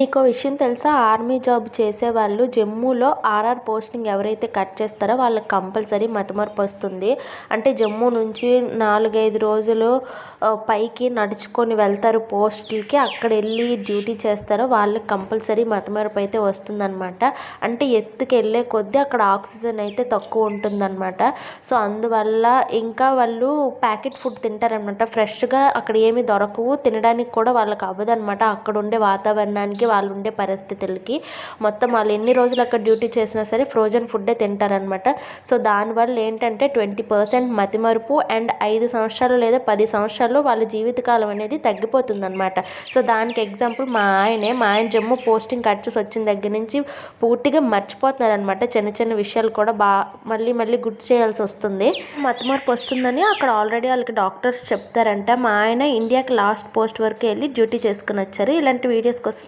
మీకు విషయం తెలుసా? ఆర్మీ జాబ్ చేసేవాళ్ళు జమ్మూలో ఆర్ఆర్ పోస్టింగ్ ఎవరైతే కట్ చేస్తారో వాళ్ళకి కంపల్సరీ మతిమరుపు వస్తుంది. అంటే జమ్మూ నుంచి నాలుగైదు రోజులు పైకి నడుచుకొని వెళ్తారు పోస్టులకి. అక్కడ వెళ్ళి డ్యూటీ చేస్తారో వాళ్ళకి కంపల్సరీ మతిమరుపు అయితే వస్తుందన్నమాట. అంటే ఎత్తుకు వెళ్ళే కొద్దీ అక్కడ ఆక్సిజన్ అయితే తక్కువ ఉంటుందన్నమాట. సో అందువల్ల ఇంకా వాళ్ళు ప్యాకెట్ ఫుడ్ తింటారనమాట ఫ్రెష్గా అక్కడ ఏమి దొరకవు. తినడానికి కూడా వాళ్ళకి అవ్వదు అనమాట అక్కడ ఉండే వాతావరణానికి వాళ్ళు ఉండే పరిస్థితులకి మొత్తం వాళ్ళు ఎన్ని రోజులు అక్కడ డ్యూటీ చేసినా సరే ఫ్రోజన్ ఫుడ్డే తింటారనమాట సో దానివల్ల ఏంటంటే ట్వంటీ పర్సెంట్ మతిమరుపు అండ్ ఐదు సంవత్సరాలు లేదా పది సంవత్సరాలు వాళ్ళ జీవితకాలం అనేది తగ్గిపోతుందన్నమాట. సో దానికి ఎగ్జాంపుల్ మా ఆయనే మా ఆయన జమ్ము పోస్టింగ్ కట్ వచ్చిన దగ్గర నుంచి పూర్తిగా మర్చిపోతున్నారనమాట చిన్న చిన్న విషయాలు కూడా బా మళ్ళీ మళ్ళీ గుర్తు చేయాల్సి వస్తుంది. మతిమరుపు వస్తుందని అక్కడ ఆల్రెడీ వాళ్ళకి డాక్టర్స్ చెప్తారంట. మా ఆయన ఇండియాకి లాస్ట్ పోస్ట్ వరకు వెళ్ళి డ్యూటీ చేసుకుని వచ్చారు. ఇలాంటి వీడియోస్ కోసం